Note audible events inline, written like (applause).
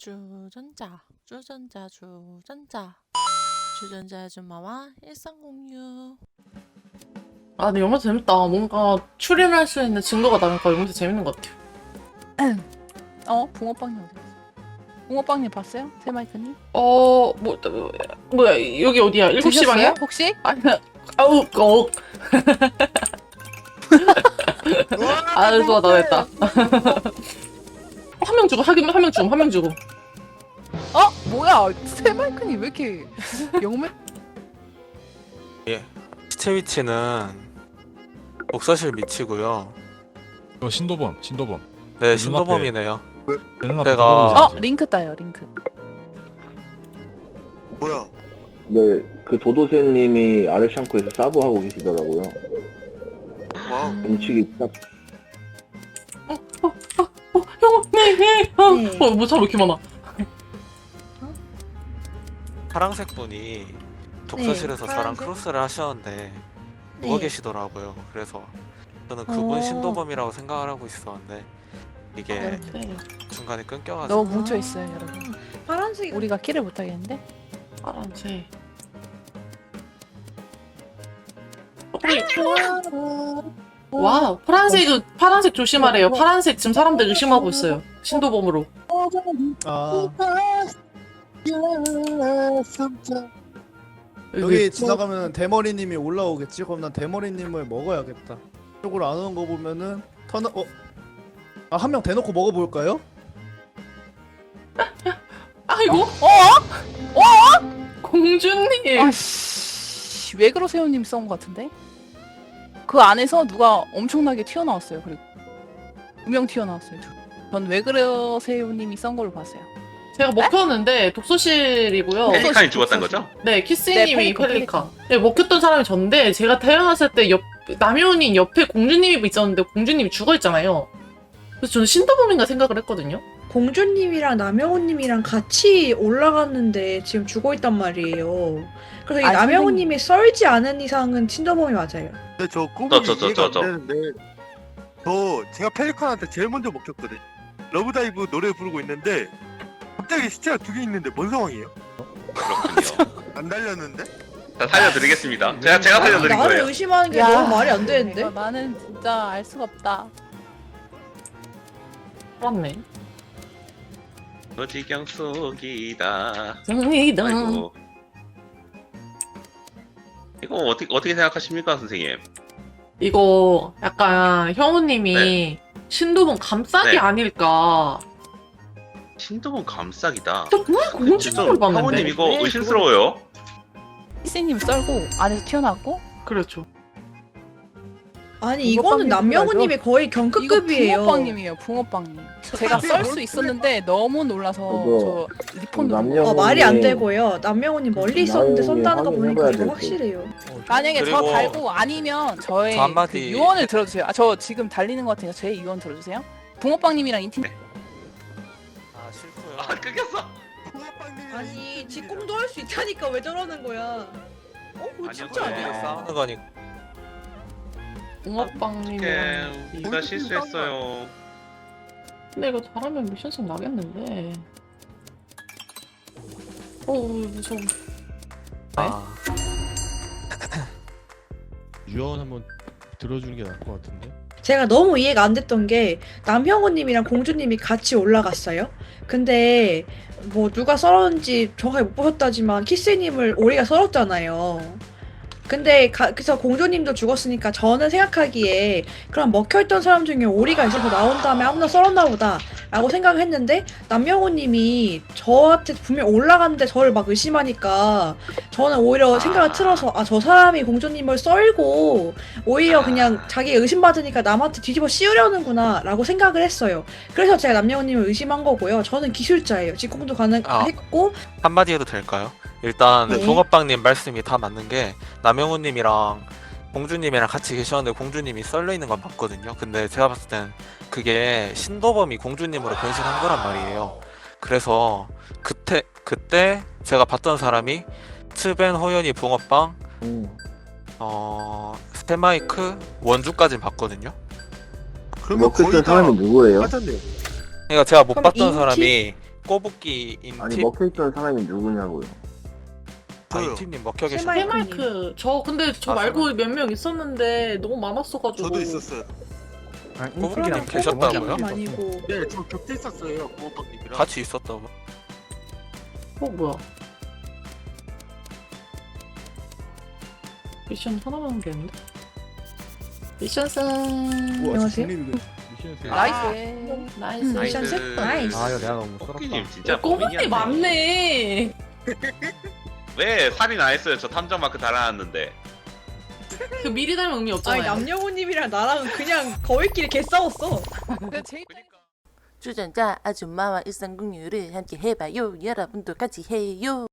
주전자, 주전자, 주전자. 주전자 아줌마와 일상 공유. 아, 근데 영화 재밌다. 뭔가 추리할 수 있는 증거가 나니까 영화 재밌는 것 같아요. 어? 붕어빵님 어디 갔어? 붕어빵님 봤어요? 새마이크님? 어, 뭐, 뭐, 뭐야, 여기 어디야? 7시 드셨어요? 방이야? 혹시? 아니, 아우, 어. (laughs) 아, 좋아, 나 됐다. (laughs) 한 명 주고, 한 명, 한명 주고, 한 명 주고. 어? 뭐야 새마이크님 왜 이렇게 영매 시체 위치는 독서실 밑이고요. 어, 신도범, 신도범. 네. 신도범이네요. 내가 내가- 어? 링크 따요 링크 뭐야? 네, 그 도도새님이 아르샹크에서 사부하고 계시더라고요. 와우. 음식이 딱 어, 형, 네, 네, 형. 네. 어, 뭐, 왜 이렇게 많아? 파랑색 분이 독서실에서 저랑 파란색? 크로스를 하셨는데 누워 네. 계시더라고요. 그래서 저는 그분 어. 신도범이라고 생각을 하고 있었는데 이게 네, 중간에 끊겨가지고 너무 뭉쳐 있어요 여러분 파란색이 우리가 키를 못 하겠는데? 파란색. 와, 파란색, 파란색 조심하래요. 파란색 지금 사람들 의심하고 있어요. 신도범으로. 아. 여기, 지나가면 대머리님이 올라오겠지? 그럼 난 대머리님을 먹어야겠다. 이쪽으로 안 오는 거 보면은 터너 어? 아 한 명 대놓고 먹어볼까요? (laughs) 아이고, 어? 공주님. 아씨 왜 그러세요 님쏜것 같은데? 그 안에서 누가 엄청나게 튀어나왔어요 그리고 두 명 튀어나왔어요 전 왜 그러세요 님이 쏜 걸로 봤어요 제가 먹혔는데 독서실이고요. 네. 펠리칸이 죽었다는 거죠? 네, 네, 키스님이 펠리컨, 펠리카. 네, 먹혔던 사람이 전데 제가 태어났을 때 옆, 남효님 옆에 공주님이 있었는데 공주님이 죽어 있잖아요. 그래서 저는 신도범인가 생각을 했거든요. 공주님이랑 남영호님이랑 같이 올라갔는데 지금 죽어 있단 말이에요. 그래서 이 아, 남영호님이 썰지 않은 이상은 친더범이 맞아요. 근데 저 저, 꼬북이 저, 저, 이해가 안 저, 저. 되는데 저 제가 펠리칸한테 제일 먼저 먹혔거든. 러브다이브 노래 부르고 있는데 갑자기 시체가 두 개 있는데 뭔 상황이에요? 그렇군요. 안 달렸는데? 자, 살려드리겠습니다. 제가, 제가 살려드린 나를 거예요. 의심하는 게 너무 말이 안 되는데? 이거 나는 진짜 알 수가 없다 맞네. 무지경 속이다. 아이고. 이거 어떻게, 어떻게 생각하십니까, 선생님? 이거 약간 형우님이 신도범 감싸기 네. 아닐까. 신도범 감싸기다. 저 분명히 공주님을 좀, 봤는데. 사모님 이거 왜 의심스러워요. 키스님 썰고 안에서 튀어나왔고 그렇죠. 아니 붕어빵님 이거는 남영호님이 거의 이거 경크급이에요. 붕어빵님이에요 붕어빵님 제가 썰 수 있었는데 너무 놀라서 저 리폰 남녀- 누르고 어, 말이 안 되고요. 남영호님 멀리 있었는데 썬다는 거 보니까 확인해봐야 이거 될 확실해요. 만약에 저 그리고 달고 아니면 저의 저 한마디- 그 유언을 들어주세요. 아, 저 지금 달리는 것 같으니까 제 유언 들어주세요. 붕어빵님이랑 인팅 아 싫고요. 아, 끊겼어. 아니 직공도 할 수 있다니까 왜 저러는 거야? 어? 그거 아니요, 진짜 그래. 아니야? 싸우는 거니까 붕어빵님이랑. 우리가 실수했어요. 근데 이거 잘하면 미션성 나겠는데. 어, 무서워. 아, (clears throat) 유언 한번 들어주는 게 나을 것 같은데. 제가 너무 이해가 안 됐던 게 남형호님이랑 공주님이 같이 올라갔어요. 근데 뭐 누가 썰었는지 정확하게 못 보셨다지만 키스님을 오리가 썰었잖아요. 근데 가, 그래서 공주님도 죽었으니까 저는 생각하기에 그럼 먹혀있던 사람 중에 오리가 있어서 나온 다음에 아무나 썰었나 보다 라고 생각을 했는데 남영호님이 저한테 분명 올라갔는데 저를 막 의심하니까 저는 오히려 생각을 아. 틀어서 아 저 사람이 공주님을 썰고 오히려 그냥 자기 의심받으니까 남한테 뒤집어 씌우려는구나 라고 생각을 했어요. 그래서 제가 남영호님을 의심한 거고요. 저는 기술자예요. 직공도 아. 가능했고 한마디 해도 될까요? 일단 네. 붕어빵님 말씀이 다 맞는 게 남영훈님이랑 공주님이랑 같이 계셨는데 공주님이 썰려 있는 건 맞거든요. 근데 제가 봤을 땐 그게 신도범이 공주님으로 변신한 거란 말이에요. 그래서 그때 그때 제가 봤던 사람이 트벤, 호연이, 붕어빵, 음. 어 스테마이크, 원주까진 봤거든요. 그러면 먹혔던 거의 다 사람이 누구예요? 맞았네요. 그러니까 제가 못 그럼 봤던 인기? 사람이 꼬북기인 아니 팀 먹혀있던 사람이 누구냐고요. 아이팀님 먹혀 계신 세마이- 해마이크 저 근데 저 아, 말고 몇 명 있었는데 너무 많았어가지고 저도 있었어요. 꼬북기랑 그러면 계셨다고요? 아니고 네, 저 곁에 있었어요. 부모님이랑. 같이 있었다고. 어 뭐야 미션 하나만 되는데 미션 승 우와 안녕하세요. 중립이네. 미션에서 나이스. 나이스 미션 셋 나이스. 아 이거 내가 너무 꼬끼님 썰었다. 진짜 꼬북이 맞네 (laughs) 왜 살인 안 했어요? 저 탐정 마크 달아놨는데. 그 미리 닮은 의미 아니 없잖아요 남영호님이랑 나랑 그냥 거위끼리 개 싸웠어. 주전자 아줌마와 일상 공유를 함께 해봐요. 여러분도 같이 해요.